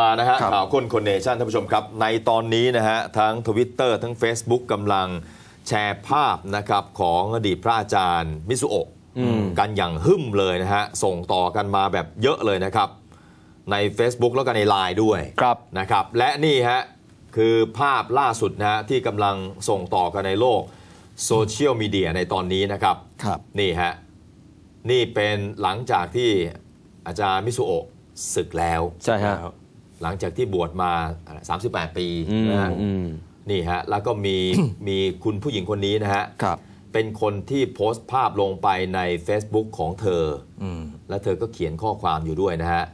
มานะฮะครับข่าวคนคนเนชั่นท่านผู้ชมครับ ในตอนนี้นะฮะทั้ง Twitter ทั้ง Facebook กำลังแชร์ภาพนะครับของอดีตพระอาจารย์มิสุโอะกันอย่างหึ่มเลยนะฮะ ส่งต่อกันมาแบบเยอะเลยนะครับ ใน Facebook แล้วก็ใน Line ด้วยครับนะครับ และนี่ฮะ คือภาพล่าสุดนะฮะ ที่กำลังส่งต่อกันในโลกโซเชียลมีเดียในตอนนี้นะครับครับ นี่ฮะ นี่เป็นหลังจากที่อาจารย์มิสุโอะศึกแล้ว ใช่ฮะ หลังจากที่บวชมาอะไร38 ปีอืมนะฮะอืมนี่ฮะแล้วก็มีมีคุณผู้หญิงคนนี้นะฮะครับเป็นคนที่โพสต์ภาพลงไปใน Facebook ของเธออืมและเธอก็เขียนข้อความอยู่ด้วยนะฮะ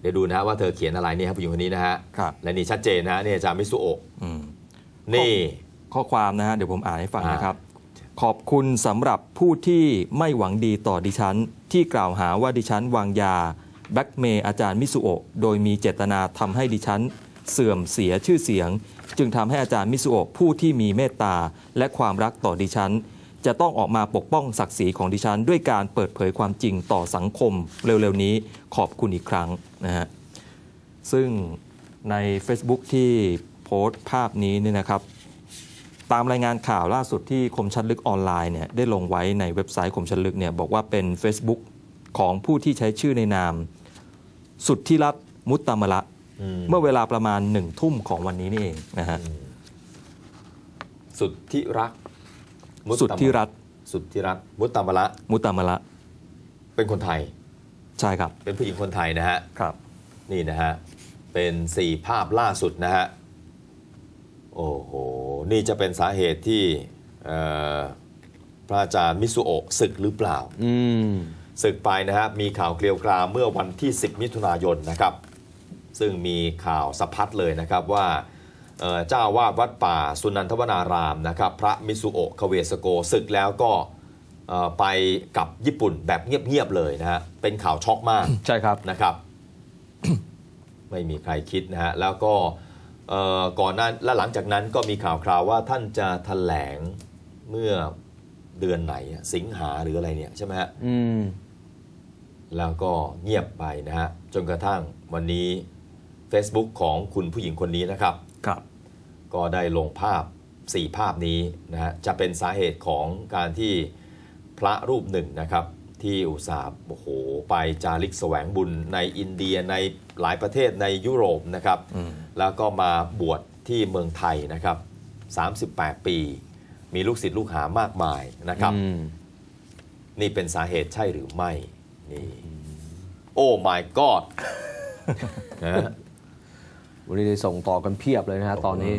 เดี๋ยวดูนะฮะว่าเธอเขียนอะไรนี่ครับผู้หญิงคนนี้นะฮะครับและนี่ชัดเจนนะฮะนี่อาจารย์มิสุโอะอืมนี่ข้อความนะฮะเดี๋ยวผมอ่านให้ฟังอ่านนะครับ ขอบคุณสำหรับผู้ที่ไม่หวังดีต่อดิฉัน ที่กล่าวหาว่าดิฉันวางยา แบ็กเมย์อาจารย์มิสุโอะโดยมีเจตนาทำให้ดิฉัน เสื่อมเสียชื่อเสียง จึงทำให้อาจารย์มิสุโอะผู้ที่มีเมตตาและความรักต่อดิฉัน จะต้องออกมาปกป้องศักดิ์ศรีของดิฉัน ด้วยการเปิดเผยความจริงต่อสังคมเร็วๆนี้ขอบคุณอีกครั้งนะฮะซึ่งใน Facebook ที่โพสต์ภาพนี้เนี่ยนะครับ ตามรายงานข่าวล่าสุดที่คมชัดลึกออนไลน์เนี่ยได้ลงไว้ในเว็บไซต์คมชัดลึกเนี่ยบอกว่าเป็น Facebook ของผู้ที่ใช้ชื่อในนาม สุดที่รัตน์มุตตามะละอืมเมื่อเวลาประมาณหนึ่งทุ่มของวันนี้นี่เองนะฮะสุดที่รักมุตสุดที่รัตน์สุดที่รักมุตตามะละ มุตตามะละ เป็นคนไทย ใช่ครับ เป็นผู้หญิงคนไทยนะฮะครับ นี่นะฮะ เป็นสี่ภาพล่าสุดนะฮะ โอ้โห นี่จะเป็นสาเหตุที่เอ่อพระอาจารย์มิสุโอะศึกหรือเปล่า อืม ศึกไปนะฮะมีข่าวเกลียวกราวเมื่อวันที่ 10 มิถุนายนนะครับ ซึ่งมีข่าวสะพัดเลยนะครับว่าเอ่อเจ้าวาดวัดป่าสุนันทวนารามนะครับ พระมิสุโอะคเวสโกศึกแล้วก็เอ่อไปกับญี่ปุ่นแบบเงียบ ๆ เลยนะฮะ เป็นข่าวช็อกมาก ใช่ครับนะครับ ไม่มีใครคิดนะฮะ แล้วก็เอ่อก่อนหน้าและหลังจากนั้นก็มีข่าวคราวว่าท่านจะแถลงเมื่อเดือนไหนอะสิงหาหรืออะไรเนี่ยใช่ไหมฮะอืม แล้วก็เงียบไปนะฮะจนกระทั่งวันนี้ Facebook ของคุณผู้หญิงคนนี้นะครับครับ ก็ได้ลงภาพ 4 ภาพนี้นะฮะจะเป็นสาเหตุของการที่พระรูปหนึ่งนะครับ ที่อุตส่าห์โอ้โหไปจาริกแสวงบุญในอินเดียในหลายประเทศในยุโรปนะครับอืมแล้วก็มาบวชที่เมืองไทยนะครับ 38 ปี มีลูกศิษย์ลูกหามากมายนะครับอืมนี่เป็นสาเหตุใช่หรือไม่ นี่โอ้ my god นะฮะวันนี้ได้ส่งต่อกันเพียบเลยนะฮะตอนนี้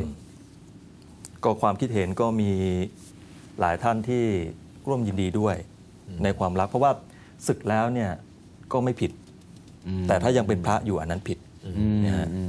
ก็ความคิดเห็นก็มีหลายท่านที่ร่วมยินดีด้วยในความรัก เพราะว่าศึกแล้วเนี่ยก็ไม่ผิด แต่ถ้ายังเป็นพระอยู่อันนั้นผิดอืมนะฮะอืม